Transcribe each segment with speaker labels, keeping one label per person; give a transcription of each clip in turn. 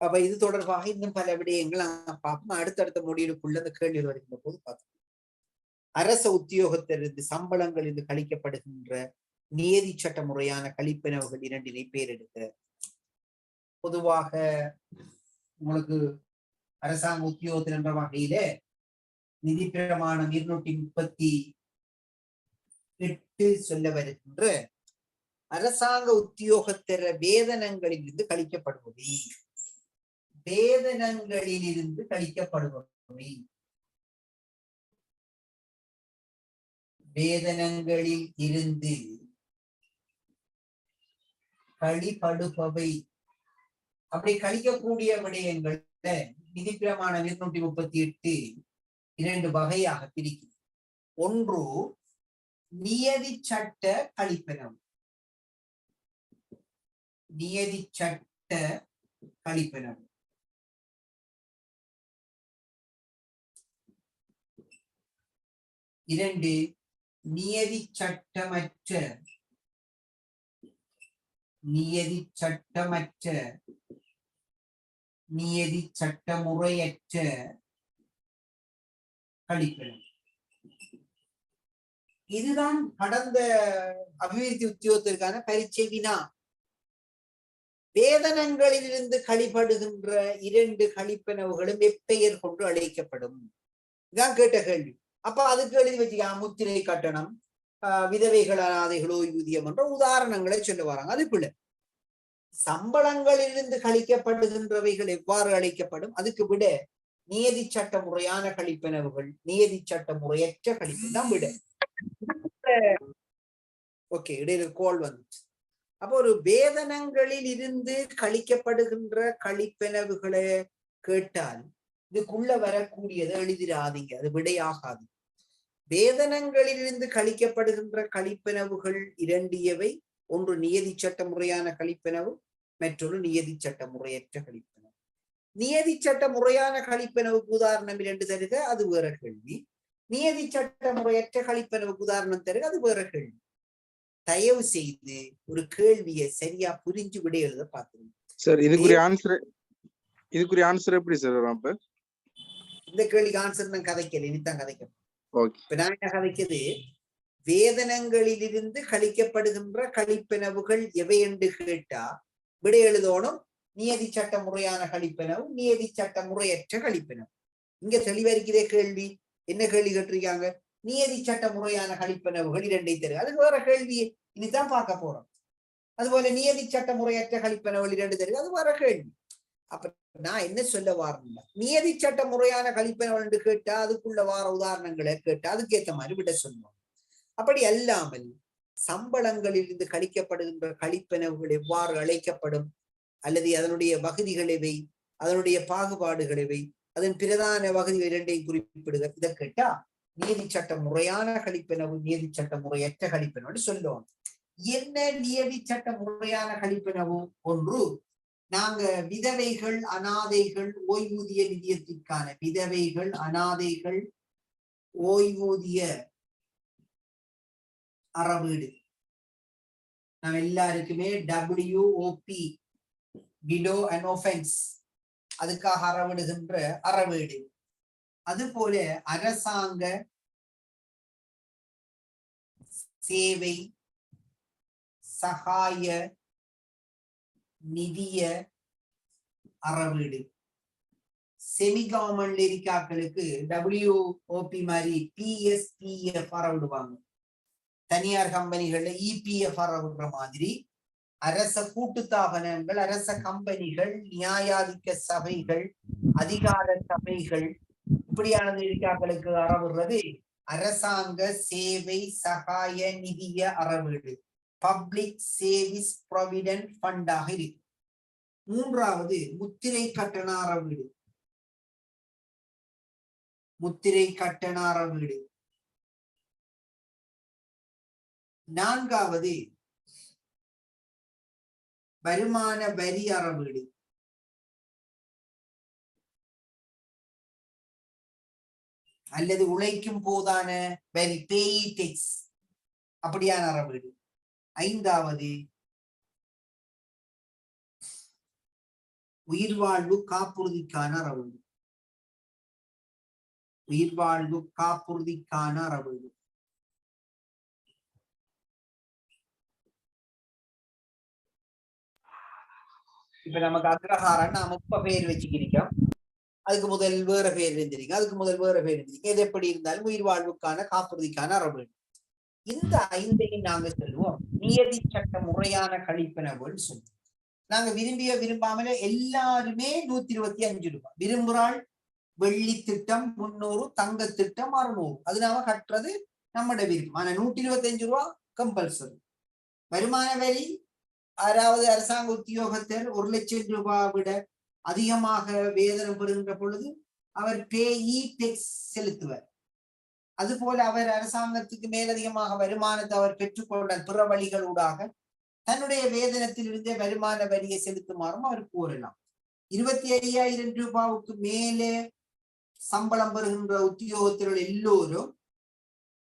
Speaker 1: அப்ப இது தொடர்பாக இன்னும் பல விடயங்கள் பார்ப்போம். அடுத்தடுத்த முடிவுக்குள்ள அந்த கேள்வி வருகின்ற போது பார்ப்போம். அரச உத்தியோகத்திலிருந்து சம்பளங்கள் இருந்து கழிக்கப்படுகின்ற நியதி சட்ட முறையான கழிப்பினவுகள் இரண்டினை பேரெடுக்க பொதுவாக உங்களுக்கு அரசாங்க உத்தியோகத்தில் என்ற வகையில நிதி பிரமாணம் இருநூற்றி முப்பத்தி எட்டு சொல்ல வருகின்ற அரசாங்க உத்தியோகத்தர வேதனங்களிலிருந்து கழிக்கப்படுவது வேதனங்களிலிருந்து கழிக்கப்படுபவை வேதனங்களில் இருந்து கழிப்படுபவை அப்படி கழிக்கக்கூடிய விடயங்கள்ல நிதி இருநூற்றி முப்பத்தி எட்டு இரண்டு வகையாக பிரிக்கிறது. ஒன்று நியதி சட்ட கழிப்பனம் நியதி சட்ட கழிப்பனம் இரண்டு நியதி சட்டமற்ற நியதி சட்டமற்ற நியதி சட்டமுறையற்ற கழிப்பிடம். இதுதான் கடந்த அபிவிருத்தி உத்தியோகத்திற்கான பரீட்சை வினா. வேதனங்களிலிருந்து கழிபடுகின்ற இரண்டு கழிப்பனவுகளும் எப்பெயர் கொண்டு அழைக்கப்படும். இதான் கேட்ட கேள்வி. அப்ப அதுக்கு எழுதி வச்சுக்க முத்திரை கட்டணம் விதவைகள் அனாதைகள் ஓய்வூதியம் என்ற உதாரணங்களை சொல்ல வராங்க. அதுக்குள்ள சம்பளங்களிலிருந்து கழிக்கப்படுகின்றவைகள் எவ்வாறு அழைக்கப்படும்? அதுக்கு விட நியதி சட்ட முறையான கழிப்பினவுகள் நியதி சட்ட முறையற்ற கழிப்பு தான் விட. ஓகே இடையில கோல் வந்துச்சு. அப்போ ஒரு வேதனங்களில் இருந்து கழிக்கப்படுகின்ற கழிப்பினவுகளை கேட்டால் இதுக்குள்ள வரக்கூடியதை எழுதிடாதீங்க அது விடையாகாது. வேதனங்களிலிருந்து கழிக்கப்படுகின்ற கழிப்பெனவுகள் இரண்டியவை. ஒன்று நியதி சட்ட முறையான கழிப்பெனவு மற்றொரு நியதி சட்ட முறையற்ற கழிப்பெனவு. நியதி சட்ட முறையான கழிப்பெனவுக்கு உதாரணம் இரண்டு தருக அது வேற கேள்வி. நியதி சட்ட முறையற்ற கழிப்பெனவுக்கு உதாரணம் தருக அது வேற கேள்வி. தயவு செய்து ஒரு கேள்வியை சரியா புரிஞ்சு விட எழுத பாத்துருங்க
Speaker 2: சார் இதுக்குரிய ஆன்சர் இதுக்குரிய ஆன்சர் எப்படி சார் வரும் அப்ப?
Speaker 1: இந்த கேள்விக்கு ஆன்சர் நான் கதைக்கல இனித்தான் கதைக்கணும் இப்ப நான் என்ன கதைக்குது? வேதனங்களிலிருந்து கழிக்கப்படுகின்ற கழிப்பெனவுகள் எவை என்று கேட்டா விடை எழுதோணும். நியதி சட்ட முறையான கழிப்பெனவு நியதி சட்ட முறையற்ற கழிப்பெனவு. இங்க தெளிவரிக்கிறே கேள்வி. என்ன கேள்வி கேட்டிருக்காங்க? நியதி சட்ட முறையான கழிப்பெனவுகள் இரண்டை தரு. அதுக்கு வேற கேள்வி. இனிதான் பார்க்க போறோம். அதுபோல நியதி சட்ட முறையற்ற கழிப்பெனவுகள் இரண்டு தரு. அது வேற கேள்வி. அப்ப நான் என்ன சொல்ல வாரேன்னா நியதி சட்ட முறையான கழிப்பெனவு கேட்டா அதுக்குள்ள வார உதாரணங்களை கேட்டா அதுக்கேத்த மாதிரி விட சொல்லுவோம் அப்படி அல்லாமல் சம்பளங்களில் இருந்து கழிக்கப்படுகின்ற கழிப்பெனவுகள் எவ்வாறு அழைக்கப்படும்? அல்லது அதனுடைய வகுதிகள் எவை அதனுடைய பாகுபாடுகள் எவை அதன் பிரதான வகுதி இரண்டையும் குறிப்பிடுக. இதை கேட்டா நீதி சட்ட முறையான கழிப்பெனவு நீதி சட்ட முறையற்ற கழிப்பெனவு சொல்லுவோம் என்ன நியதி சட்ட முறையான கழிப்பெனவு ஒன்று நாங்க விதவைகள் அனாதைகள் ஓய்வூதிய நிதியத்திற்கான விதவைகள் அனாதைகள் ஓய்வூதிய அறவீடு. நம்ம எல்லாருக்குமே W OP widow and orphans அதுக்காக அறவிடுகின்ற அறவீடு. அதுபோல அரசாங்க சேவை சகாய நிதிய அறவீடு. செமி கவர்மெண்ட் டபிள்யூ ஓபி மாதிரி பிஎஸ்பிஎஃப் அறவிடுவாங்க. தனியார் கம்பெனிகள்ல இபிஎஃப் அறவிடுற மாதிரி அரச கூட்டுத்தாபனங்கள் அரச கம்பெனிகள் நியாயாதிக்க சபைகள் அதிகார சபைகள் இப்படியான எரிக்காக்களுக்கு அறவிடுறது அரசாங்க சேவை சகாய நிதிய அறவீடு. பப்ளிக் சேவிஸ் ப்ரொவிடென்ட் ஃபண்டாக இருக்கு மூன்றாவது முத்திரை கட்டணார வீடு. முத்திரை கட்டணார வீடு. நான்காவது வருமான வரி அறவீடு அல்லது உழைக்கும் போதான வரி பேயி டெக்ஸ் அப்படியான அறவீடு ஐந்தாவது. உயிர் வாழ்வு காப்புறுதிக்கான அறவீடு உயிர் வாழ்வு காப்புறுதிக்கான அறவீடு இப்ப நமக்கு அக்ரஹாரம் நாம இப்ப பேர் வச்சுக்கிறோம் அதுக்கு முதல் வேற பேர் இருந்திருக்க. அதுக்கு முதல் வேற பேர் இருந்திருக்க. இது எப்படி இருந்தாலும் உயிர் வாழ்வுக்கான காப்புறுதிக்கான அறவீடு இந்த ஐந்தையும் நாங்க நியதி சட்ட முறையான கழிப்பனவுன்னு சொல்லுவோம் நாங்க விரும்பிய விரும்பாமல எல்லாருமே நூத்தி இருபத்தி அஞ்சு ரூபாய். விரும்புறாள் வெள்ளி திட்டம் முன்னூறு தங்க திட்டம் அறுநூறு. அது நாம கட்டுறது நம்மட விருப்பம். ஆனா நூத்தி இருபத்தி அஞ்சு ரூபா கம்பல்சரி வருமான வரி ஆறாவது அரசாங்க உத்தியோகத்தர் ஒரு லட்சம் ரூபாய் விட அதிகமாக வேதனம் பெறுகின்ற பொழுது அவர் பேஇ டெக்ஸ் e செலுத்துவர். அதுபோல அவர் அரசாங்கத்துக்கு மேலதிகமாக வருமானத்தை அவர் பெற்றுக்கொண்ட பிற வழிகளூடாக தன்னுடைய வேதனத்தில் இருந்தே வருமான வரியை செலுத்துமாறும் அவர் கூறலாம் இருபத்தி ஐயாயிரம் ரூபாவுக்கு மேலே சம்பளம் பெறுகின்ற உத்தியோகத்தர்கள் எல்லோரும்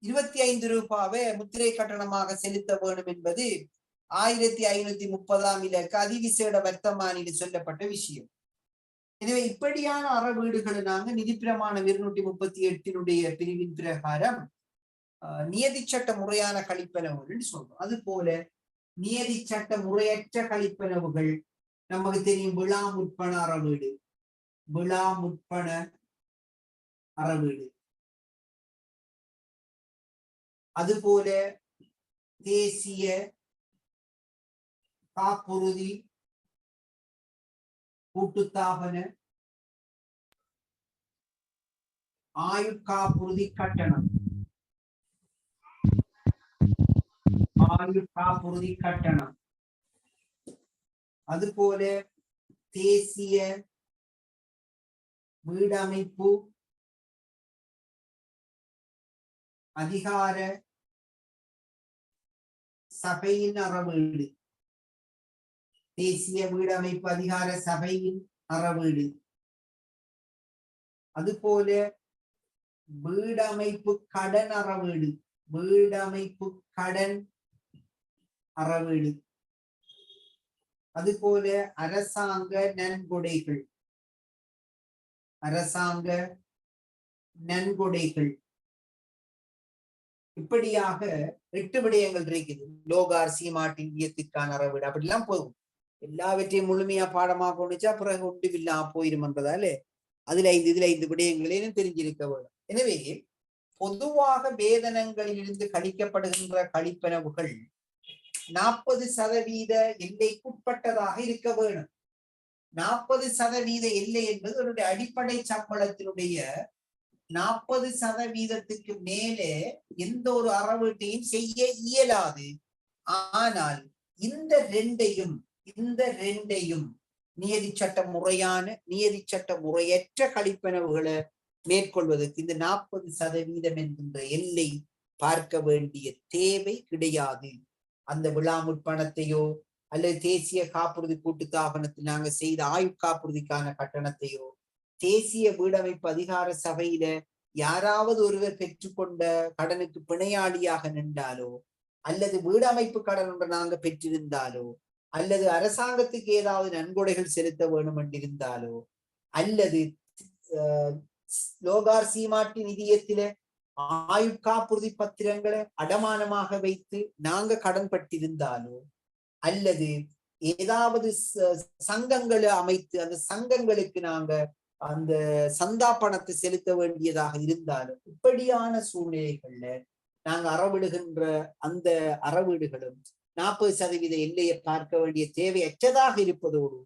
Speaker 1: இருபத்தி ஐந்து ரூபாவை முத்திரை கட்டணமாக செலுத்த வேண்டும் என்பது ஆயிரத்தி ஐநூத்தி முப்பதாம் இலக்கு அதிவிசேட வர்த்தமானில் சொல்லப்பட்ட விஷயம். எனவே இப்படியான அற அறவீடுகளை நாங்க நிதிப்பிரமாணம் இருநூற்றி முப்பத்தி எட்டினுடைய பிரிவின் பிரகாரம் நியதி சட்ட முறையான கழிப்பனவுகள்னு சொல்றோம். அது போல நியதி சட்ட முறையற்ற கழிப்பனவுகள் நமக்கு தெரியும் விழா முற்பண அறவீடு விழா முற்பண அறவீடு அதுபோல தேசிய காப்புறுதி கூட்டுத்தாபன. ஆயுட்காப்புறுதி கட்டணம். ஆயுட்காப்புறுதி கட்டணம். அதுபோல தேசிய வீடமைப்பு அதிகார சபையின் அறவீடு. தேசிய வீடமைப்பு அதிகார சபையின் அறவீடு அதுபோல வீடமைப்பு கடன் அறவீடு வீடமைப்பு கடன் அறவீடு அதுபோல அரசாங்க நன்கொடைகள் அரசாங்க நன்கொடைகள் இப்படியாக எட்டு விடயங்கள் இருக்குது லோகார் சீமாட்டின் இயத்திற்கான அறவீடு அப்படிலாம் போகும் எல்லாவற்றையும் முழுமையா பாடமா கொண்டுச்சா பிறகு ஒன்றுமில்லா போயிரும் என்பதாலே அதுல ஐந்து இதுல ஐந்து விடயங்களையும் தெரிஞ்சிருக்க வேண்டும். எனவே பொதுவாக வேதனங்களிலிருந்து கழிக்கப்படுகின்ற கழிப்பனவுகள் நாற்பது சதவீத எல்லைக்குட்பட்டதாக இருக்க வேணும் நாற்பது சதவீத எல்லை என்பது அவருடைய அடிப்படை சம்பளத்தினுடைய நாற்பது சதவீதத்துக்கு மேலே எந்த ஒரு அறவீட்டையும் செய்ய இயலாது. ஆனால் இந்த ரெண்டையும் இந்த ரெண்டையும் நியதி சட்ட முறையான நியதி சட்ட முறையற்ற கழிப்பனவுகளை மேற்கொள்வதற்கு இந்த நாற்பது சதவீதம் என்கின்ற எல்லை பார்க்க வேண்டிய தேவை கிடையாது. அந்த விழா முற்பணத்தையோ அல்லது தேசிய காப்புறுதி கூட்டுத்தாபனத்தில் நாங்க செய்த ஆயுள் காப்புறுதிக்கான கட்டணத்தையோ தேசிய வீடமைப்பு அதிகார சபையில யாராவது ஒருவர் பெற்றுக்கொண்ட கடனுக்கு பிணையாளியாக நின்றாலோ அல்லது வீடமைப்பு கடன் ஒன்று நாங்க பெற்றிருந்தாலோ அல்லது அரசாங்கத்துக்கு ஏதாவது நன்கொடைகள் செலுத்த வேண்டும் என்றிருந்தாலோ அல்லது லோகார் சீமாட்டி நிதியத்தில ஆயுட்காப்புறுதி பத்திரங்களை அடமானமாக வைத்து நாங்க கடன் பட்டிருந்தாலோ அல்லது ஏதாவது சங்கங்களை அமைத்து அந்த சங்கங்களுக்கு நாங்க அந்த சந்தா பணத்தை செலுத்த வேண்டியதாக இருந்தாலும் இப்படியான சூழ்நிலைகள்ல நாங்க அறவிடுகின்ற அந்த அறவீடுகளும் நாற்பது சதவீத எல்லையை பார்க்க வேண்டிய தேவையற்றதாக இருப்பதோடு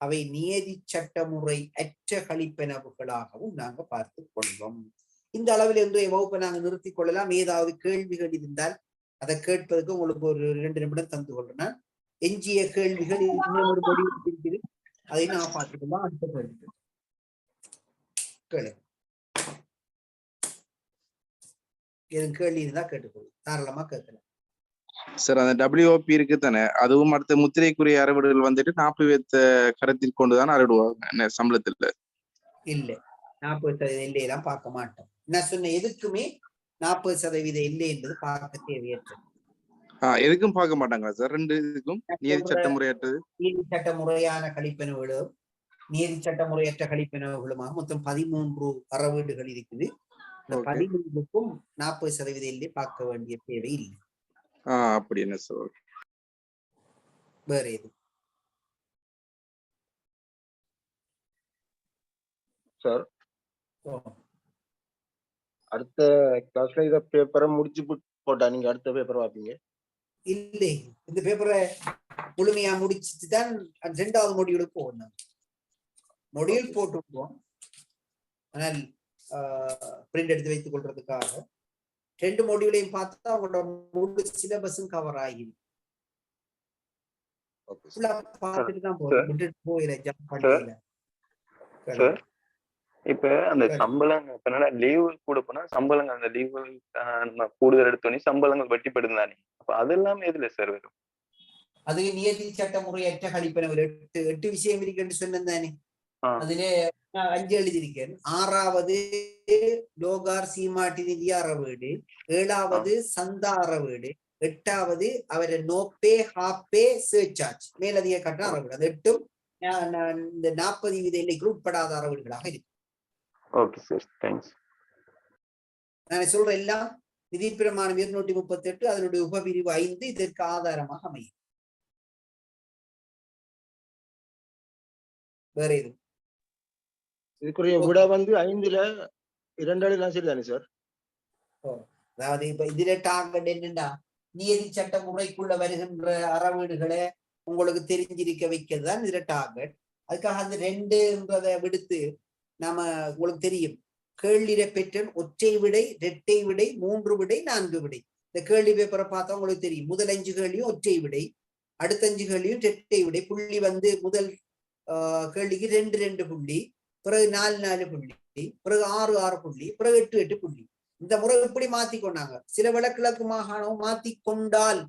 Speaker 1: அவை நியதி சட்டமுறை அற்ற கழிப்பெனவுகளாகவும் நாங்க பார்த்து கொள்வோம். இந்த அளவில் இன்றைய வகுப்பை நாங்க நிறுத்திக் கொள்ளலாம். ஏதாவது கேள்விகள் இருந்தால் அதை கேட்பதற்கு உங்களுக்கு ஒரு இரண்டு நிமிடம் தந்து கொள்றேன் எஞ்சிய கேள்விகள் இன்னொரு ஒரு அதை நான் பார்த்துக்கலாம் அடுத்த கேள்வி. கேளு எதுவும் கேள்வி இருந்தா கேட்டுக்கொள்ளு தாராளமா கேட்கலாம்.
Speaker 2: சார் அந்த டபிள்யூஓபி இருக்கு தானே அதுவும் அடுத்த முத்திரைக்குரிய அறவிடுகள் வந்துட்டு நாற்பது வீதத்த கருத்தில் கொண்டுதான் அறவிடுவாங்க. என்ன சம்பளத்துல?
Speaker 1: இல்ல. நாற்பது சதவீத எல்லையெல்லாம் பார்க்க மாட்டோம். நான் சொன்ன எதுக்குமே நாற்பது சதவீத எல்லை என்பது பார்க்க தேவையற்றது.
Speaker 2: ஆஹ் எதுக்கும் பார்க்க மாட்டாங்களா சார்? ரெண்டு இதுக்கும்? நியதி சட்ட முறையற்றது?
Speaker 1: நீதி சட்ட முறையான கழிப்பெனவுகளும் நீதி சட்ட முறையற்ற கழிப்பினவுகளுமாக மொத்தம் பதிமூன்று அறவீடுகள் இருக்குது. பதிமூன்றுக்கும் நாற்பது சதவீதத்திலே பார்க்க வேண்டிய தேவை இல்லை
Speaker 2: ஆஹ் அப்படி என்ன சார்.
Speaker 1: வேற எது
Speaker 3: சார் அடுத்த கிளாஸ்ல இத பேப்பரை முடிச்சு போட்- போட்டா நீங்க அடுத்த பேப்பர் பார்ப்பீங்க
Speaker 1: இல்லை இந்த பேப்பரை முழுமையா முடிச்சுட்டு தான் ரெண்டாவது மொடியூலுக்கு போகணும் மொடியூல் போட்டுருப்போம் ஆனால் பிரிண்ட் எடுத்து வைத்துக் கொள்றதுக்காக. ரெண்டு மொடியூலையும் பார்த்தா அவங்களோட முழு சிலபஸும் கவர் ஆகிடும்
Speaker 4: இப்ப அந்த. சம்பளம் இப்ப என்னடா லீவு கூட போனா சம்பளங்கள் அந்த லீவு நம்ம கூடுதல் எடுத்தோடனே சம்பளங்கள் வெட்டிப்படுது தானே அப்ப அது எல்லாமே எதுல சார் வரும்?
Speaker 1: அது நியதி சட்ட முறையற்ற கழிப்பன ஒரு எட்டு எட்டு விஷயம் இருக்குன்னு சொன்னேன் தானே. நான் அஞ்சு எழுதியிருக்கேன் ஆறாவது லோகார் சீமாட்டி நிதி அறவீடு ஏழாவது சந்தா அறவீடு எட்டாவது அவரை நோப்பே ஹாப்பே சேர்ச்சார்ஜ் மேலதிக கட்டண அறவீடு அது எட்டும் இந்த நாற்பது வீத எல்லைக்குள் உட்படாத அறவீடுகளாக இருக்கு
Speaker 4: ஓகே சார் தேங்க்ஸ்
Speaker 1: நான் சொல்ற எல்லாம் நிதி பிரமாணம் இருநூற்றி முப்பத்தி எட்டு அதனுடைய உபபிரிவு ஐந்து இதற்கு ஆதாரமாக அமையும் வேற எதுவும்
Speaker 3: இதுக்குரிய விட வந்து ஐந்துல இரண்டு அடிலாம் சரிதானே சார்
Speaker 1: அதாவது இப்ப இதுல டார்கெட் என்னண்டா நியதி சட்ட முறைக்குள்ள வருகின்ற அறவீடுகளை உங்களுக்கு தெரிஞ்சிருக்க வைக்கிறது தான் இதுல டார்கெட் அதுக்காக அந்த ரெண்டுன்றதை விடுத்து நாம உங்களுக்கு தெரியும். கேள்வியில பெற்றன் ஒற்றை விடை இரட்டை விடை மூன்று விடை நான்கு விடை. இந்த கேள்வி பேப்பரை பார்த்தா உங்களுக்கு தெரியும். முதல் அஞ்சு கேள்வியும் ஒற்றை விடை அடுத்த அஞ்சு கேள்வியும் இரட்டை விடை. புள்ளி வந்து முதல் கேள்விக்கு ரெண்டு ரெண்டு புள்ளி. பிறகு நாலு நாலு புள்ளி பிறகு ஆறு ஆறு புள்ளி பிறகு எட்டு எட்டு புள்ளி. இந்த முறை இப்படி மாத்தி கொண்டாங்க. சில வடகிழக்கு மாகாணம் மாத்தி கொண்டால்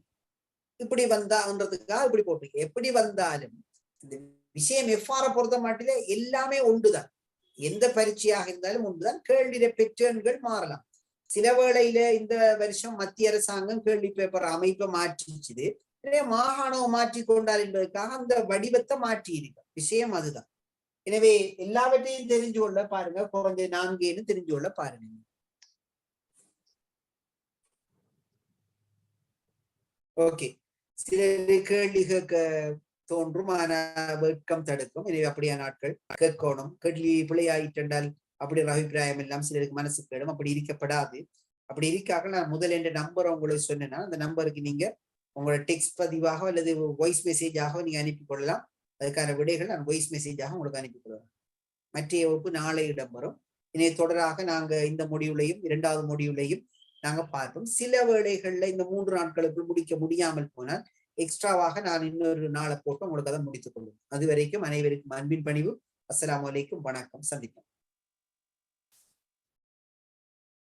Speaker 1: இப்படி வந்தான்றதுக்காக இப்படி போட்டு எப்படி வந்தாலும் இந்த விஷயம் எஃப்ஆர பொறுத்த மாட்டில எல்லாமே ஒன்றுதான். எந்த பரீட்சையாக இருந்தாலும் ஒன்றுதான். கேள்வியில பெற்றன்கள் மாறலாம். சில வேளையில இந்த வருஷம் மத்திய அரசாங்கம் கேள்வி பேப்பர் அமைப்பை மாற்றிச்சுது. மாகாணம் மாற்றி கொண்டார் என்பதற்காக அந்த வடிவத்தை மாற்றி இருக்கு விஷயம் அதுதான். எனவே எல்லாவற்றையும் தெரிஞ்சு கொள்ள பாருங்க. குறைஞ்ச நான்கேன்னு தெரிஞ்சு கொள்ள பாருங்க. ஓகே. சில கேள்வி கேட்க தோன்றும் ஆனா வெட்கம் தடுக்கும். எனவே அப்படியான ஆட்கள் கேட்கணும். கேள்வி பிழையாயிட்டால் அப்படி ஒரு அபிப்பிராயம் எல்லாம் சிலருக்கு மனசு கேடும். அப்படி இருக்கப்படாது. அப்படி இருக்காக நான் முதல் என்ற நம்பர் உங்களுக்கு சொன்னேன்னா அந்த நம்பருக்கு நீங்க உங்களோட டெக்ஸ்ட் பதிவாக அல்லது வாய்ஸ் மெசேஜாக நீங்க அனுப்பி கொள்ளலாம். அதுக்கான விடைகள் நான் வாய்ஸ் மெசேஜாக உங்களுக்கு அனுப்பி கொள்வேன் மற்றைய வகுப்பு நாளை இடம்பெறும். இதனை தொடராக நாங்க இந்த முடிவுலையும் இரண்டாவது முடிவுலையும் நாங்க பார்ப்போம். சில வேளைகளில் இந்த மூன்று நாட்களுக்குள் முடிக்க முடியாமல் போனால் எக்ஸ்ட்ராவாக நான் இன்னொரு நாளை போட்டு உங்களுக்கு அதை முடித்துக் கொள்வோம் அது வரைக்கும் அனைவருக்கும் அன்பின் பணிவு. அஸ்லாம் வலைக்கும் வணக்கம். சந்திப்போம்.